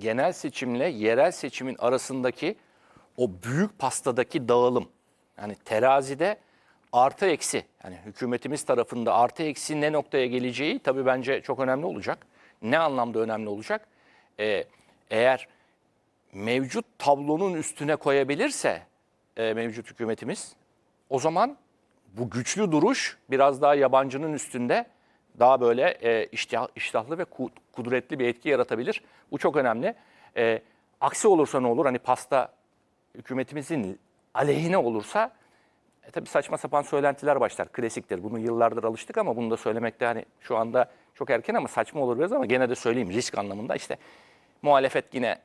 genel seçimle yerel seçimin arasındaki o büyük pastadaki dağılım. Yani terazide artı eksi. Yani hükümetimiz tarafında artı eksi ne noktaya geleceği tabii bence çok önemli olacak. Ne anlamda önemli olacak? Ee, eğer mevcut tablonun üstüne koyabilirse e, mevcut hükümetimiz o zaman bu güçlü duruş biraz daha yabancının üstünde daha böyle e, iştah, iştahlı ve ku- kudretli bir etki yaratabilir. Bu çok önemli. E, aksi olursa ne olur? Hani pasta hükümetimizin aleyhine olursa e, tabii saçma sapan söylentiler başlar. Klasiktir. Bunu yıllardır alıştık ama bunu da söylemekte hani şu anda çok erken ama saçma olur biraz ama gene de söyleyeyim risk anlamında işte muhalefet yine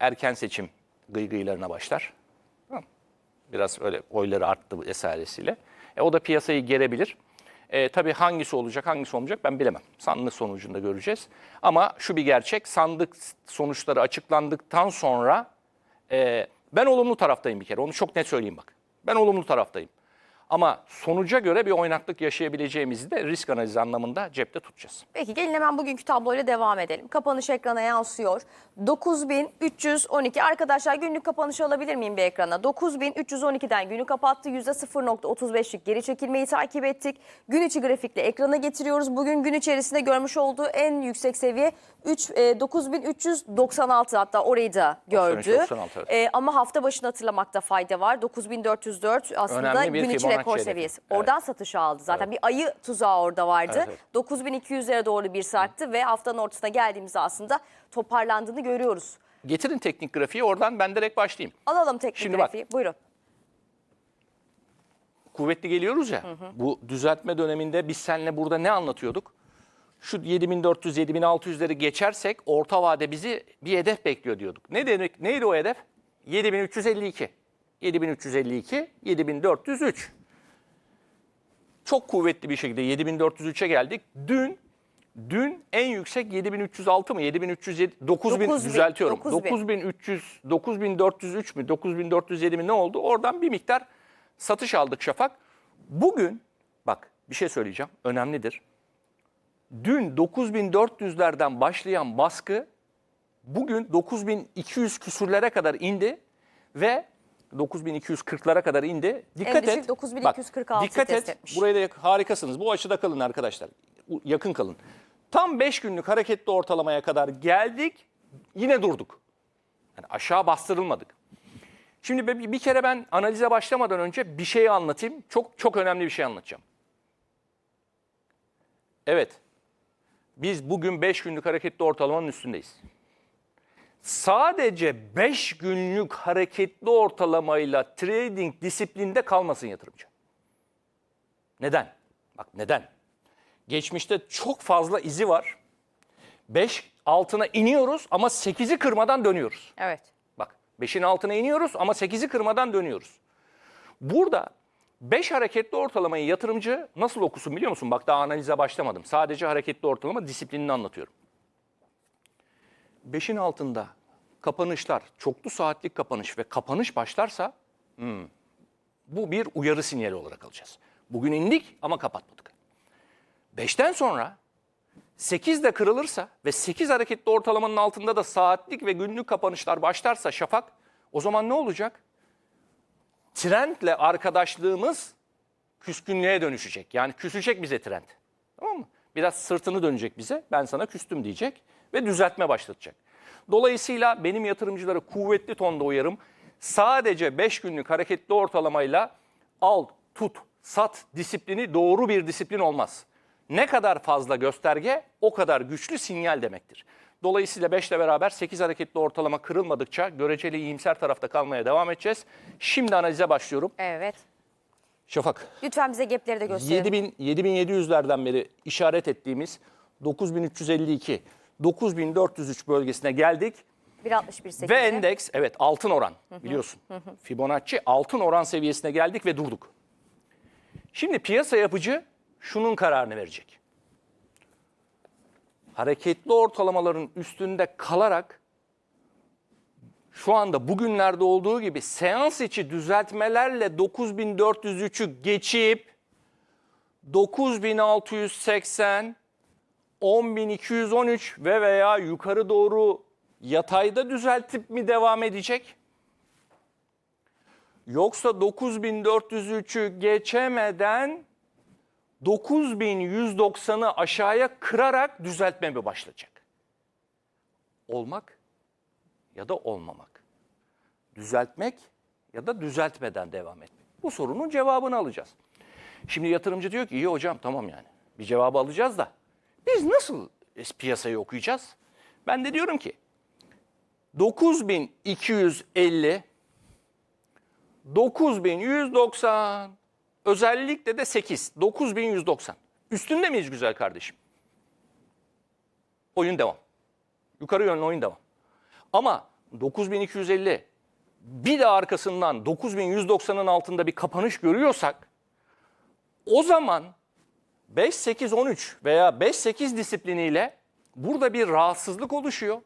erken seçim gıygıylarına başlar. Biraz öyle oyları arttı vesairesiyle. E, o da piyasayı gerebilir. E, tabii hangisi olacak, hangisi olmayacak ben bilemem. Sandık sonucunda göreceğiz. Ama şu bir gerçek, sandık sonuçları açıklandıktan sonra e, ben olumlu taraftayım bir kere. Onu çok net söyleyeyim bak. Ben olumlu taraftayım. Ama sonuca göre bir oynaklık yaşayabileceğimizi de risk analizi anlamında cepte tutacağız. Peki gelin hemen bugünkü tabloyla devam edelim. Kapanış ekrana yansıyor. 9312 arkadaşlar günlük kapanışı alabilir miyim bir ekrana? 9312'den günü kapattı. %0.35'lik geri çekilmeyi takip ettik. Gün içi grafikle ekrana getiriyoruz. Bugün gün içerisinde görmüş olduğu en yüksek seviye 3, e, 9396 hatta orayı da gördü. 9396, evet. E, ama hafta başını hatırlamakta fayda var. 9404 aslında Önemli bir gün içi Fibonacci rekor seviyesi. Evet. Oradan satış aldı. Zaten bir ayı tuzağı orada vardı. Evet, evet. 9200'lere doğru bir sarktı ve haftanın ortasına geldiğimizde aslında toparlandığını görüyoruz. Getirin teknik grafiği oradan ben direkt başlayayım. Alalım teknik Şimdi bak. grafiği. Buyurun. kuvvetli geliyoruz ya. Bu düzeltme döneminde biz seninle burada ne anlatıyorduk? Şu 7400 7600'leri geçersek orta vade bizi bir hedef bekliyor diyorduk. Ne demek? Neydi o hedef? 7352. 7352, 7403. Çok kuvvetli bir şekilde 7403'e geldik. Dün dün en yüksek 7306 mı? 7307 9000 9000, düzeltiyorum. 9000. 9300 9403 mü? 9407 mi ne oldu? Oradan bir miktar satış aldık Şafak. Bugün bak bir şey söyleyeceğim. Önemlidir. Dün 9400'lerden başlayan baskı bugün 9200 küsürlere kadar indi ve 9240'lara kadar indi. Dikkat düşük et. 9246 Bak, dikkat et. etmiş. Buraya da harikasınız. Bu açıda kalın arkadaşlar. Yakın kalın. Tam 5 günlük hareketli ortalamaya kadar geldik. Yine durduk. Yani aşağı bastırılmadık. Şimdi bir kere ben analize başlamadan önce bir şeyi anlatayım. Çok çok önemli bir şey anlatacağım. Evet. Biz bugün 5 günlük hareketli ortalamanın üstündeyiz. Sadece 5 günlük hareketli ortalamayla trading disiplinde kalmasın yatırımcı. Neden? Bak neden? Geçmişte çok fazla izi var. 5 altına iniyoruz ama 8'i kırmadan dönüyoruz. Evet. Bak 5'in altına iniyoruz ama 8'i kırmadan dönüyoruz. Burada 5 hareketli ortalamayı yatırımcı nasıl okusun biliyor musun? Bak daha analize başlamadım. Sadece hareketli ortalama disiplinini anlatıyorum. 5'in altında kapanışlar, çoklu saatlik kapanış ve kapanış başlarsa hmm, bu bir uyarı sinyali olarak alacağız. Bugün indik ama kapatmadık. 5'ten sonra 8 de kırılırsa ve 8 hareketli ortalamanın altında da saatlik ve günlük kapanışlar başlarsa şafak o zaman ne olacak? Trendle arkadaşlığımız küskünlüğe dönüşecek. Yani küsecek bize trend. Tamam mı? Biraz sırtını dönecek bize. Ben sana küstüm diyecek ve düzeltme başlatacak. Dolayısıyla benim yatırımcılara kuvvetli tonda uyarım. Sadece 5 günlük hareketli ortalamayla al, tut, sat disiplini doğru bir disiplin olmaz. Ne kadar fazla gösterge o kadar güçlü sinyal demektir. Dolayısıyla 5 ile beraber 8 hareketli ortalama kırılmadıkça göreceli iyimser tarafta kalmaya devam edeceğiz. Şimdi analize başlıyorum. Evet. Şafak, Lütfen bize gapleri de gösterin. 7000 7700'lerden beri işaret ettiğimiz 9352 9403 bölgesine geldik 1.61.8'e. ve endeks evet altın oran biliyorsun. Fibonacci altın oran seviyesine geldik ve durduk. Şimdi piyasa yapıcı şunun kararını verecek. Hareketli ortalamaların üstünde kalarak şu anda bugünlerde olduğu gibi seans içi düzeltmelerle 9403'ü geçip 9680 10213 ve veya yukarı doğru yatayda düzeltip mi devam edecek? Yoksa 9403'ü geçemeden 9190'ı aşağıya kırarak düzeltme mi başlayacak? Olmak ya da olmamak. Düzeltmek ya da düzeltmeden devam etmek. Bu sorunun cevabını alacağız. Şimdi yatırımcı diyor ki iyi hocam tamam yani bir cevabı alacağız da biz nasıl piyasayı okuyacağız? Ben de diyorum ki 9250 9190 özellikle de 8 9190 üstünde miyiz güzel kardeşim? Oyun devam. Yukarı yönlü oyun devam. Ama 9250 bir de arkasından 9190'ın altında bir kapanış görüyorsak o zaman 5-8-13 veya 5-8 disipliniyle burada bir rahatsızlık oluşuyor.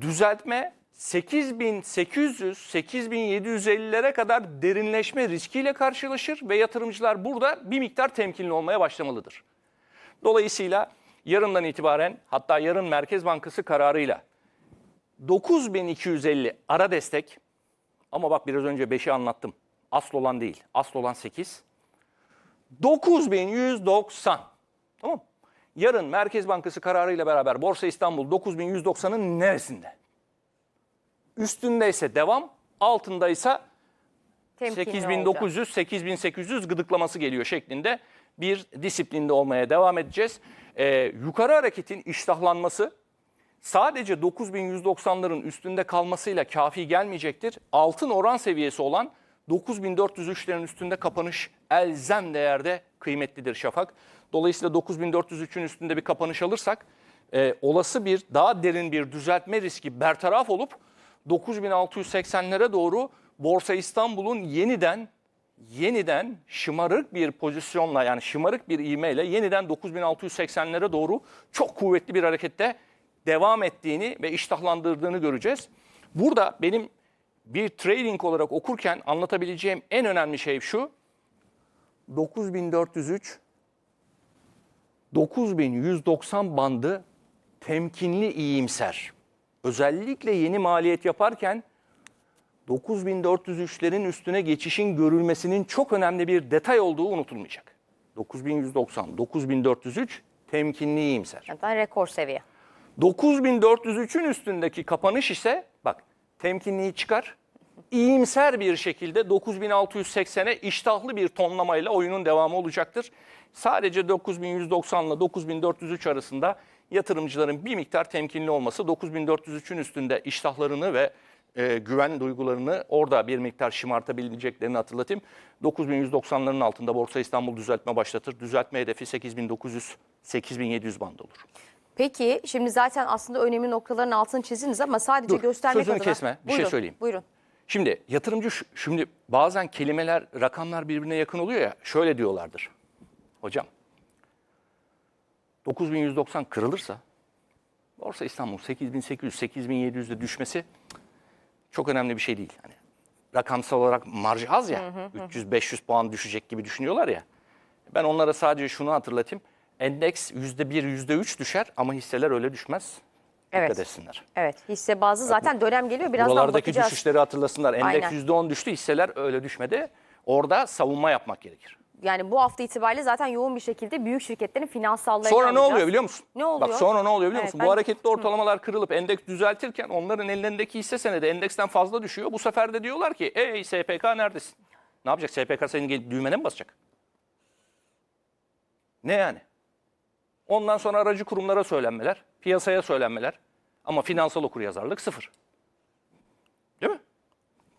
Düzeltme 8800-8750'lere kadar derinleşme riskiyle karşılaşır ve yatırımcılar burada bir miktar temkinli olmaya başlamalıdır. Dolayısıyla yarından itibaren hatta yarın Merkez Bankası kararıyla 9250 ara destek ama bak biraz önce 5'i anlattım. Asıl olan değil. Asıl olan 8. 9190. Tamam mı? Yarın Merkez Bankası kararıyla beraber Borsa İstanbul 9190'ın neresinde? Üstündeyse devam, altındaysa Temkinli olacak. 8900, 8800 gıdıklaması geliyor şeklinde bir disiplinde olmaya devam edeceğiz. Ee, yukarı hareketin iştahlanması sadece 9190'ların üstünde kalmasıyla kafi gelmeyecektir. Altın oran seviyesi olan 9403'lerin üstünde kapanış elzem değerde kıymetlidir Şafak. Dolayısıyla 9403'ün üstünde bir kapanış alırsak e, olası bir daha derin bir düzeltme riski bertaraf olup 9680'lere doğru Borsa İstanbul'un yeniden yeniden şımarık bir pozisyonla yani şımarık bir ivmeyle yeniden 9680'lere doğru çok kuvvetli bir harekette devam ettiğini ve iştahlandırdığını göreceğiz. Burada benim bir trading olarak okurken anlatabileceğim en önemli şey şu. 9403 9190 bandı temkinli iyimser. Özellikle yeni maliyet yaparken 9403'lerin üstüne geçişin görülmesinin çok önemli bir detay olduğu unutulmayacak. 9190, 9403 temkinli iyimser. Zaten rekor seviye. 9403'ün üstündeki kapanış ise temkinliği çıkar. İyimser bir şekilde 9680'e iştahlı bir tonlamayla oyunun devamı olacaktır. Sadece 9190 ile 9403 arasında yatırımcıların bir miktar temkinli olması 9403'ün üstünde iştahlarını ve e, güven duygularını orada bir miktar şımartabileceklerini hatırlatayım. 9190'ların altında Borsa İstanbul düzeltme başlatır. Düzeltme hedefi 8900-8700 bandı olur. Peki şimdi zaten aslında önemli noktaların altını çizdiniz ama sadece Dur, göstermek sözünü adına. kesme, bir şey Buyurun, söyleyeyim. Buyurun. Şimdi yatırımcı şimdi bazen kelimeler, rakamlar birbirine yakın oluyor ya. Şöyle diyorlardır. Hocam 9190 kırılırsa Borsa İstanbul 8800 8700'de düşmesi çok önemli bir şey değil. Hani rakamsal olarak marj az ya. 300 500 puan düşecek gibi düşünüyorlar ya. Ben onlara sadece şunu hatırlatayım. Endeks %1 %3 düşer ama hisseler öyle düşmez. Dikkat Evet. etsinler. Evet hisse bazı zaten dönem geliyor birazdan Buralardaki bakacağız. düşüşleri hatırlasınlar. Endeks Aynen. %10 düştü, hisseler öyle düşmedi. Orada savunma yapmak gerekir. Yani bu hafta itibariyle zaten yoğun bir şekilde büyük şirketlerin finansallarını Sonra ne oluyor biliyor musun? Ne oluyor? Bak sonra ne oluyor biliyor Evet, musun? ben- Bu hareketli ortalamalar kırılıp endeks düzeltirken onların ellerindeki hisse senedi endeksten fazla düşüyor. Bu sefer de diyorlar ki ey SPK neredesin? Ne yapacak? SPK senin düğmene mi basacak? Ne yani? Ondan sonra aracı kurumlara söylenmeler, piyasaya söylenmeler ama finansal okuryazarlık sıfır. Değil mi?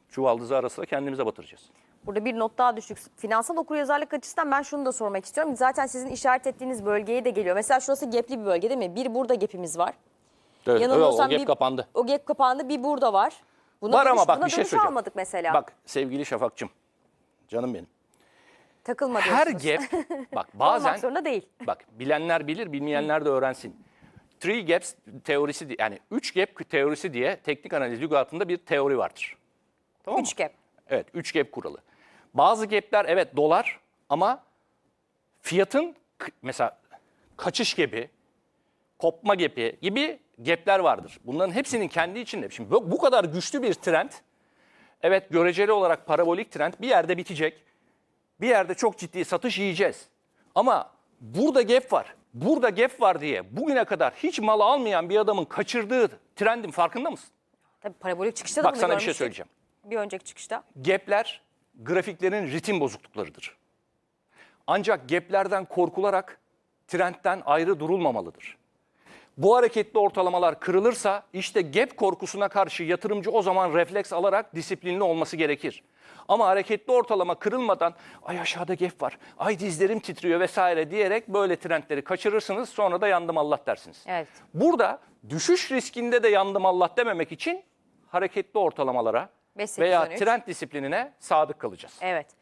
Çuvaldızı arasında kendimize batıracağız. Burada bir not daha düşük. Finansal okuryazarlık açısından ben şunu da sormak istiyorum. Zaten sizin işaret ettiğiniz bölgeye de geliyor. Mesela şurası gapli bir bölge değil mi? Bir burada gapimiz var. Evet, Yanılmıyorsam o gap bir- kapandı. O gap kapandı bir burada var. Buna Var dönüş, ama bak buna bir şey söyleyeceğim. almadık mesela. Bak sevgili Şafakçım, canım benim. Takılma Her diyorsunuz. gap, bak Olmak bazen, zorunda değil. bak bilenler bilir, bilmeyenler de öğrensin. Three gaps teorisi, di- yani üç gap teorisi diye teknik analiz lügatında bir teori vardır. Tamam mı? Üç gap. Evet, üç gap kuralı. Bazı gapler evet dolar ama fiyatın k- mesela kaçış gibi, kopma gepi gibi gepler vardır. Bunların hepsinin kendi içinde. Şimdi bu bu kadar güçlü bir trend, evet göreceli olarak parabolik trend bir yerde bitecek. Bir yerde çok ciddi satış yiyeceğiz. Ama burada gap var. Burada gap var diye bugüne kadar hiç mal almayan bir adamın kaçırdığı trendin farkında mısın? Tabii parabolik çıkışta da Bak bunu sana bir şey görmüştük. söyleyeceğim. Bir önceki çıkışta. Gap'ler grafiklerin ritim bozukluklarıdır. Ancak gap'lerden korkularak trendten ayrı durulmamalıdır. Bu hareketli ortalamalar kırılırsa işte gap korkusuna karşı yatırımcı o zaman refleks alarak disiplinli olması gerekir. Ama hareketli ortalama kırılmadan ay aşağıda gap var, ay dizlerim titriyor vesaire diyerek böyle trendleri kaçırırsınız sonra da yandım Allah dersiniz. Evet. Burada düşüş riskinde de yandım Allah dememek için hareketli ortalamalara 5, 8, veya 13. trend disiplinine sadık kalacağız. Evet.